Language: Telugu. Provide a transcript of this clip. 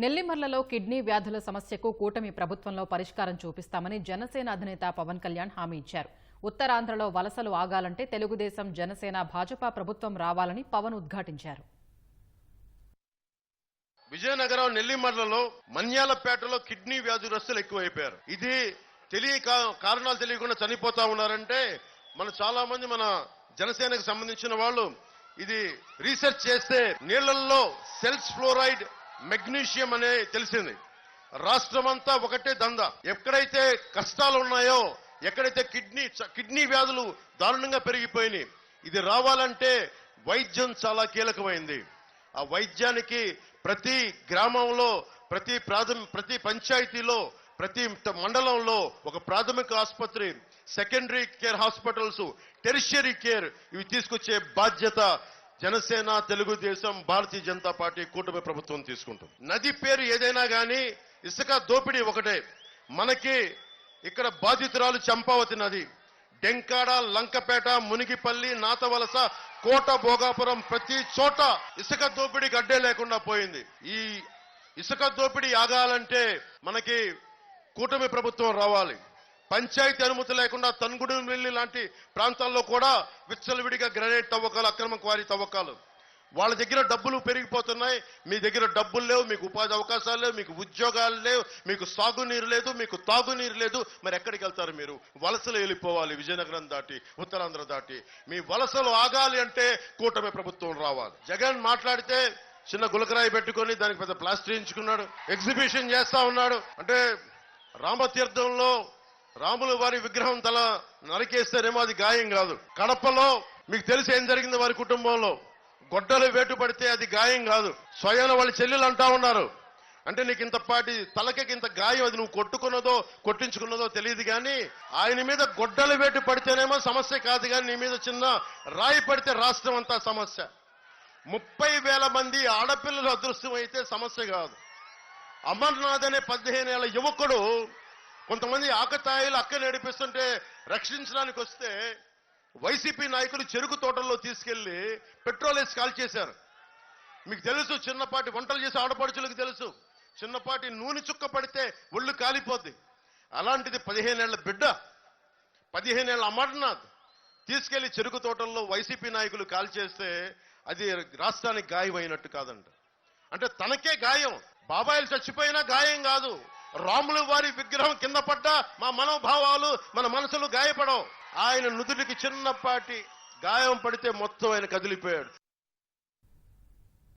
నెల్లిమర్లలో కిడ్నీ వ్యాధుల సమస్యకు కూటమి ప్రభుత్వంలో పరిష్కారం చూపిస్తామని జనసేన అధినేత పవన్ కళ్యాణ్ హామీ ఇచ్చారు. ఉత్తరాంధ్రలో వలసలు ఆగాలంటే తెలుగుదేశం జనసేన భాజపా ప్రభుత్వం రావాలని పవన్ ఉద్ఘాటించారు. విజయనగరం నెల్లిమర్లలో మన్యాలపేటలో కిడ్నీ వ్యాధిగ్రస్తులు ఎక్కువైపోయారు. ఇది తెలియక కారణాలు తెలియకుండా చనిపోతా ఉన్నారంటే మన చాలా మంది మన జనసేనకు సంబంధించిన వాళ్ళు ఇది రీసెర్చ్ చేస్తే నీళ్ళలో సెల్స్ ఫ్లోరైడ్ మెగ్నీషియం అనే తెలిసింది. రాష్ట్రమంతా ఒకటే దంద. ఎక్కడైతే కష్టాలు ఉన్నాయో ఎక్కడైతే కిడ్నీ కిడ్నీ వ్యాధులు దారుణంగా పెరిగిపోయినాయి ఇది రావాలంటే వైద్యం చాలా కీలకమైంది. ఆ వైద్యానికి ప్రతి గ్రామంలో ప్రతి ప్రాథమిక ప్రతి పంచాయతీలో ప్రతి మండలంలో ఒక ప్రాథమిక ఆసుపత్రి secondary care hospitals tertiary care ఇవి తీసుకొచ్చే బాధ్యత జనసేన తెలుగుదేశం భారతీయ జనతా పార్టీ కూటమి ప్రభుత్వం తీసుకుంటుంది. నది పేరు ఏదైనా కానీ ఇసుక దోపిడీ ఒకటే. మనకి ఇక్కడ బాధితురాలు చంపావతి నది. డెంకాడ లంకపేట మునిగిపల్లి నాతవలస కోట భోగాపురం ప్రతి చోట ఇసుక దోపిడీకి అడ్డే లేకుండా పోయింది. ఈ ఇసుక దోపిడీ ఆగాలంటే మనకి కూటమి ప్రభుత్వం రావాలి. పంచాయతీ అనుమతి లేకుండా తన్గుడు మిల్లి లాంటి ప్రాంతాల్లో కూడా విచ్చలవిడిగా గ్రనేడ్ తవ్వకాలు అక్రమ క్వారీ తవ్వకాలు. వాళ్ళ దగ్గర డబ్బులు పెరిగిపోతున్నాయి. మీ దగ్గర డబ్బులు లేవు మీకు ఉపాధి అవకాశాలు లేవు మీకు ఉద్యోగాలు లేవు మీకు సాగునీరు లేదు మీకు తాగునీరు లేదు. మరి ఎక్కడికి వెళ్తారు మీరు? వలసలు వెళ్ళిపోవాలి విజయనగరం దాటి ఉత్తరాంధ్ర దాటి. మీ వలసలు ఆగాలి అంటే కూటమి ప్రభుత్వం రావాలి. జగన్ మాట్లాడితే చిన్న గులకరాయి పెట్టుకొని దానికి పెద్ద ప్లాస్టర్ ఎంచుకున్నాడు ఎగ్జిబిషన్ చేస్తా ఉన్నాడు. అంటే రామతీర్థంలో రాముల వారి విగ్రహం తల నరికేస్తేనేమో అది గాయం కాదు. కడపలో మీకు తెలిసి ఏం జరిగింది వారి కుటుంబంలో? గొడ్డలు వేటు పడితే అది గాయం కాదు. స్వయం వాళ్ళ చెల్లెలు అంటా ఉన్నారు. అంటే నీకు ఇంత పాటి తలకి ఇంత గాయం అది నువ్వు కొట్టుకున్నదో కొట్టించుకున్నదో తెలియదు కానీ ఆయన మీద గొడ్డలు వేటు పడితేనేమో సమస్య కాదు కానీ నీ మీద చిన్న రాయి పడితే రాష్ట్రం అంతా సమస్య. ముప్పై వేల మంది ఆడపిల్లలు అదృశ్యం అయితే సమస్య కాదు. అమర్నాథ్ అనే పదిహేను ఏళ్ళ యువకుడు కొంతమంది ఆకతాయిలు అక్క నడిపిస్తుంటే రక్షించడానికి వస్తే వైసీపీ నాయకులు చెరుకు తోటల్లో తీసుకెళ్ళి పెట్రోల్ వేసి కాల్ చేశారు. మీకు తెలుసు చిన్నపాటి వంటలు చేసే ఆడపడుచులకు తెలుసు. చిన్నపాటి నూనె చుక్క పడితే ఒళ్ళు కాలిపోద్ది. అలాంటిది పదిహేనేళ్ళ బిడ్డ పదిహేనేళ్ళ అమర్నాథ్ తీసుకెళ్ళి చెరుకు తోటల్లో వైసీపీ నాయకులు కాల్ చేస్తే అది రాష్ట్రానికి గాయం అయినట్టు కాదంట. అంటే తనకే గాయం. బాబాయిలు చచ్చిపోయినా గాయం కాదు. రాముల వారి విగ్రహం కింద పడ్డా మా మనోభావాలు మన మనసులు గాయపడవు. ఆయన నుదుటికి చిన్నపాటి గాయం పడితే మొత్తం ఆయన కదిలిపోయాడు.